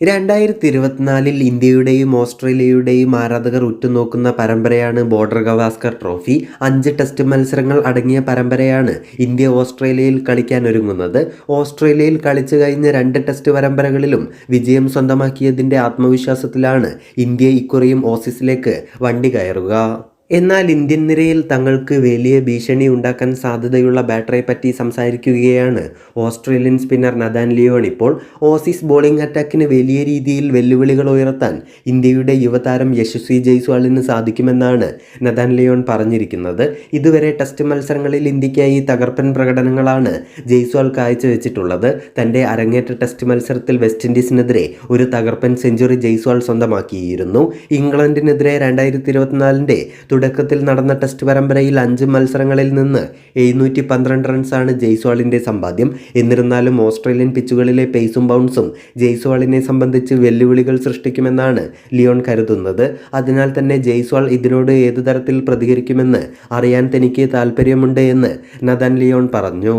രണ്ടായിരത്തി ഇരുപത്തിനാലിൽ ഇന്ത്യയുടെയും ഓസ്ട്രേലിയയുടെയും ആരാധകർ ഉറ്റുനോക്കുന്ന പരമ്പരയാണ് ബോർഡർ ഗവാസ്കർ ട്രോഫി. അഞ്ച് ടെസ്റ്റ് മത്സരങ്ങൾ അടങ്ങിയ പരമ്പരയാണ് ഇന്ത്യ ഓസ്ട്രേലിയയിൽ കളിക്കാൻ ഒരുങ്ങുന്നത്. ഓസ്ട്രേലിയയിൽ കളിച്ചു കഴിഞ്ഞ രണ്ട് ടെസ്റ്റ് പരമ്പരകളിലും വിജയം സ്വന്തമാക്കിയതിന്റെ ആത്മവിശ്വാസത്തിലാണ് ഇന്ത്യ ഇക്കുറിയും ഓസീസിലേക്ക് വണ്ടി കയറുക. എന്നാൽ ഇന്ത്യൻ നിരയിൽ തങ്ങൾക്ക് വലിയ ഭീഷണി ഉണ്ടാക്കാൻ സാധ്യതയുള്ള ബാറ്ററെ പറ്റി സംസാരിക്കുകയാണ് ഓസ്ട്രേലിയൻ സ്പിന്നർ നദാൻ ലിയോൺ. ഇപ്പോൾ ഓസീസ് ബോളിംഗ് അറ്റാക്കിന് വലിയ രീതിയിൽ വെല്ലുവിളികൾ ഉയർത്താൻ ഇന്ത്യയുടെ യുവതാരം യശസ്വി ജയ്സ്വാളിന് സാധിക്കുമെന്നാണ് നദാൻ ലിയോൺ പറഞ്ഞിരിക്കുന്നത്. ഇതുവരെ ടെസ്റ്റ് മത്സരങ്ങളിൽ ഇന്ത്യക്കായി തകർപ്പൻ പ്രകടനങ്ങളാണ് ജയ്സ്വാൾ കാഴ്ചവെച്ചിട്ടുള്ളത്. തന്റെ അരങ്ങേറ്റ ടെസ്റ്റ് മത്സരത്തിൽ വെസ്റ്റ് ഇൻഡീസിനെതിരെ ഒരു തകർപ്പൻ സെഞ്ചുറി ജയ്സ്വാൾ സ്വന്തമാക്കിയിരുന്നു. ഇംഗ്ലണ്ടിനെതിരെ രണ്ടായിരത്തി ഇരുപത്തിനാലിന്റെ തുടക്കത്തിൽ നടന്ന ടെസ്റ്റ് പരമ്പരയിൽ അഞ്ച് മത്സരങ്ങളിൽ നിന്ന് എഴുന്നൂറ്റി പന്ത്രണ്ട് റൺസാണ് ജയ്സ്വാളിന്റെ സമ്പാദ്യം. എന്നിരുന്നാലും ഓസ്ട്രേലിയൻ പിച്ചുകളിലെ പേസും ബൗൺസും ജയ്സ്വാളിനെ സംബന്ധിച്ച് വെല്ലുവിളികൾ സൃഷ്ടിക്കുമെന്നാണ് ലിയോൺ കരുതുന്നത്. അതിനാൽ തന്നെ ജയ്സ്വാൾ ഇതിനോട് ഏതു തരത്തിൽ പ്രതികരിക്കുമെന്ന് അറിയാൻ തനിക്ക് താല്പര്യമുണ്ട് എന്ന് നദൻ ലിയോൺ പറഞ്ഞു.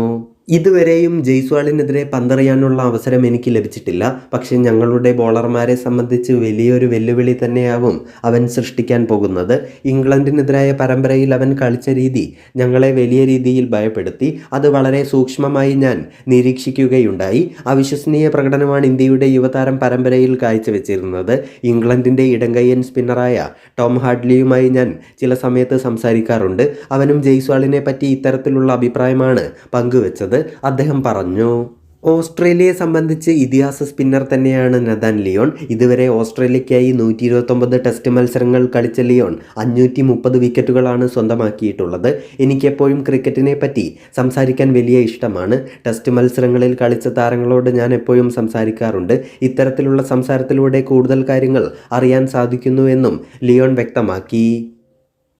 ഇതുവരെയും ജയ്സ്വാളിനെതിരെ പന്തറിയാനുള്ള അവസരം എനിക്ക് ലഭിച്ചിട്ടില്ല. പക്ഷെ ഞങ്ങളുടെ ബോളർമാരെ സംബന്ധിച്ച് വലിയൊരു വെല്ലുവിളി തന്നെയാവും അവൻ സൃഷ്ടിക്കാൻ പോകുന്നത്. ഇംഗ്ലണ്ടിനെതിരായ പരമ്പരയിൽ അവൻ കളിച്ച രീതി ഞങ്ങളെ വലിയ രീതിയിൽ ഭയപ്പെടുത്തി. അത് വളരെ സൂക്ഷ്മമായി ഞാൻ നിരീക്ഷിക്കുകയുണ്ടായി. അവിശ്വസനീയ പ്രകടനമാണ് ഇന്ത്യയുടെ യുവതാരം പരമ്പരയിൽ കാഴ്ചവെച്ചിരുന്നത്. ഇംഗ്ലണ്ടിന്റെ ഇടങ്കയ്യൻ സ്പിന്നറായ ടോം ഹാഡ്ലിയുമായി ഞാൻ ചില സമയത്ത് സംസാരിക്കാറുണ്ട്. അവനും ജയ്സ്വാളിനെ പറ്റി ഇത്തരത്തിലുള്ള അഭിപ്രായമാണ് പങ്കുവച്ചത്. അദ്ദേഹം പറഞ്ഞു ഓസ്ട്രേലിയയെ സംബന്ധിച്ച് ഇതിഹാസ സ്പിന്നർ തന്നെയാണ് നദാൻ ലിയോൺ. ഇതുവരെ ഓസ്ട്രേലിയയ്ക്കായി നൂറ്റി ഇരുപത്തൊമ്പത് ടെസ്റ്റ് മത്സരങ്ങൾ കളിച്ച ലിയോൺ അഞ്ഞൂറ്റി മുപ്പത് വിക്കറ്റുകളാണ് സ്വന്തമാക്കിയിട്ടുള്ളത്. എനിക്കെപ്പോഴും ക്രിക്കറ്റിനെ പറ്റി സംസാരിക്കാൻ വലിയ ഇഷ്ടമാണ്. ടെസ്റ്റ് മത്സരങ്ങളിൽ കളിച്ച താരങ്ങളോട് ഞാൻ എപ്പോഴും സംസാരിക്കാറുണ്ട്. ഇത്തരത്തിലുള്ള സംസാരത്തിലൂടെ കൂടുതൽ കാര്യങ്ങൾ അറിയാൻ സാധിക്കുന്നുവെന്നും ലിയോൺ വ്യക്തമാക്കി.